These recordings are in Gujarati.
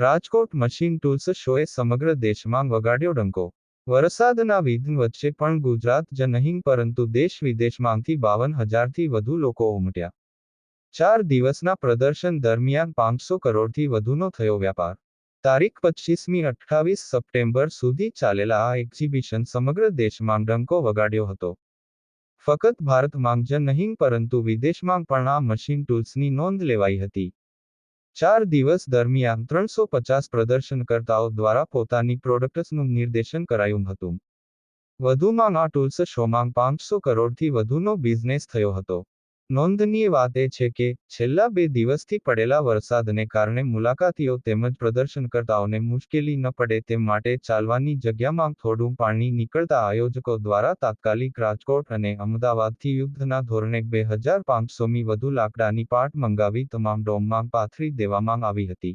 રાજકોટ મશીન ટૂલ્સ શોએ સમગ્ર દેશમાં વગાડ્યો ડંકો. વરસાદના વિઘ્ન વચ્ચે પણ ગુજરાત જ નહીં, પરંતુ દેશ વિદેશમાંથી બાવન હજારથી વધુ લોકો ઉમટ્યા. ચાર દિવસના પ્રદર્શન દરમિયાન પાંચસો કરોડથી વધુનો થયો વ્યાપાર. તારીખ પચીસમી અઠ્ઠાવીસ સપ્ટેમ્બર સુધી ચાલેલા આ એક્ઝિબિશન સમગ્ર દેશમાં ડંકો વગાડ્યો હતો. ફક્ત ભારતમાં જ નહીં, પરંતુ વિદેશમાં પણ આ મશીન ટૂલ્સની નોંધ લેવાઈ હતી. ચાર દિવસ દરમિયાન ત્રણસો પચાસ પ્રદર્શનકર્તાઓ દ્વારા પોતાની પ્રોડક્ટ્સનું નિર્દેશન કરાયું હતું. વધુમાં આ ટૂલ્સ શોમાં પાંચસો કરોડથી વધુનો બિઝનેસ થયો હતો. નોંધનીય વાત એ છે કે, છેલ્લા બે દિવસથી પડેલા વરસાદને કારણે મુલાકાતીઓ તેમજ પ્રદર્શનકર્તાઓને મુશ્કેલી ન પડે તે માટે ચાલવાની જગ્યામાં થોડું પાણી નીકળતા આયોજકો દ્વારા તાત્કાલિક રાજકોટ અને અમદાવાદથી યુદ્ધના ધોરણે બે હજાર પાંચસોમી વધુ લાકડાની પાટ મંગાવી તમામ ડોમમાં પાથરી દેવામાં આવી હતી.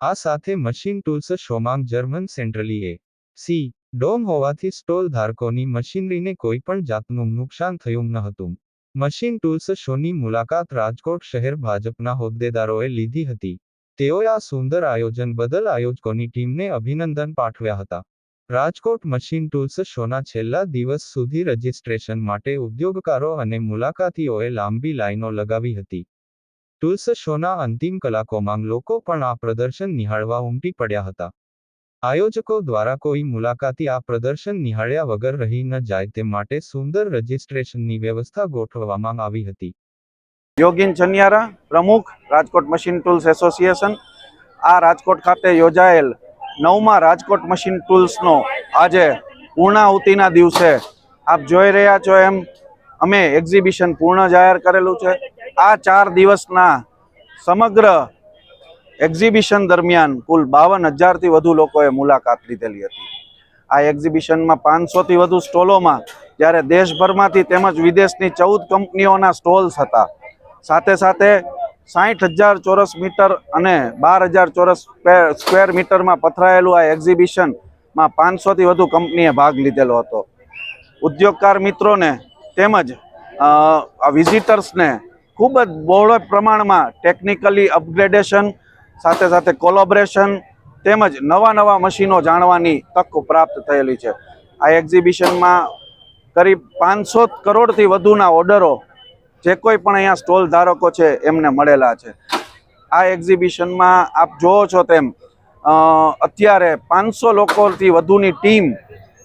આ સાથે machine tools શોમાંગ German centrally A C, dome હોવાથી સ્ટોલ ધારકોની મશીનરીને કોઈ પણ જાતનું નુકસાન થયું ન હતું. મશીન ટૂલ્સ શોની મુલાકાત રાજકોટ શહેર ભાજપના હોદ્દેદારોએ લીધી હતી. તેઓએ આ સુંદર આયોજન બદલ આયોજકોની ટીમને અભિનંદન પાઠવ્યા હતા. રાજકોટ મશીન ટૂલ્સ શોના છેલ્લા દિવસ સુધી રજિસ્ટ્રેશન માટે ઉદ્યોગકારો અને મુલાકાતીઓએ લાંબી લાઈનો લગાવી હતી. ટૂલ્સ શોના અંતિમ કલાકોમાં લોકો પણ આ પ્રદર્શન નિહાળવા ઉમટી પડ્યા હતા. આયોજકો દ્વારા કોઈ મુલાકાતી આ પ્રદર્શન નિહાળ્યા વગર રહી ન જાય તે માટે સુંદર રજિસ્ટ્રેશનની વ્યવસ્થા ગોઠવવામાં આવી હતી. યોગીન ચનિયારા, પ્રમુખ, રાજકોટ મશીન ટૂલ્સ એસોસિએશન. આ રાજકોટ ખાતે યોજાયેલ નવમા રાજકોટ મશીન ટૂલ્સનો આજે પૂર્ણાહુતિના દિવસે આપ જોઈ રહ્યા છો એમ અમે એક્ઝિબિશન પૂર્ણ જાહેર કરેલું છે. આ ચાર દિવસના સમગ્ર એક્ઝિબિશન દરમિયાન કુલ બાવન હજારથી વધુ લોકોએ મુલાકાત લીધેલી હતી. આ એક્ઝિબિશનમાં પાંચસોથી વધુ સ્ટોલોમાં જ્યારે દેશભરમાંથી તેમજ વિદેશની ચૌદ કંપનીઓના સ્ટોલ્સ હતા. સાથે સાથે સાઠ હજાર ચોરસ મીટર અને બાર હજાર ચોરસ સ્ક્વેર મીટરમાં પથરાયેલું આ એક્ઝિબિશનમાં પાંચસોથી વધુ કંપનીએ ભાગ લીધેલો હતો. ઉદ્યોગકાર મિત્રોને તેમજ વિઝિટર્સને ખૂબ જ બહોળ પ્રમાણમાં ટેકનિકલી અપગ્રેડેશન સાથે સાથે કોલોબરેશન તેમજ નવા નવા મશીનો જાણવાની તક પ્રાપ્ત થયેલી છે. આ એક્ઝિબિશનમાં કરીબ પાંચસો કરોડથી વધુના ઓર્ડરો જે કોઈ પણ અહીંયા સ્ટોલ ધારકો છે એમને મળેલા છે. આ એક્ઝિબિશનમાં આપ જોવો છો તેમ અત્યારે પાંચસો લોકોથી વધુની ટીમ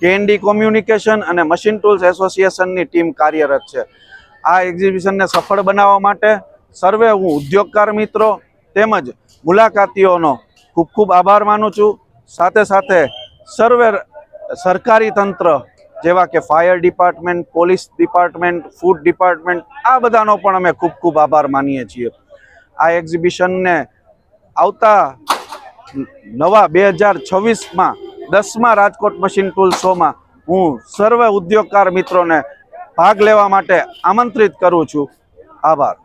કેએનડી કોમ્યુનિકેશન અને મશીન ટૂલ્સ એસોસિએશનની ટીમ કાર્યરત છે. આ એક્ઝિબિશનને સફળ બનાવવા માટે સર્વે હું ઉદ્યોગકાર મિત્રો તેમજ મુલાકાતીઓનો ખૂબ ખૂબ આભાર માનું છું. સાથે સાથે સર્વે સરકારી તંત્ર જેવા કે fire department, police department, food department, આ બધાનો પણ અમે ખૂબ ખૂબ આભાર માનીએ છીએ. આ એક્ઝિબિશનને આવતા નવા બે હજાર છવ્વીસમાં દસમા રાજકોટ મશીન ટૂલ શોમાં હું સર્વ ઉદ્યોગકાર મિત્રોને ભાગ લેવા માટે આમંત્રિત કરું છું. આભાર.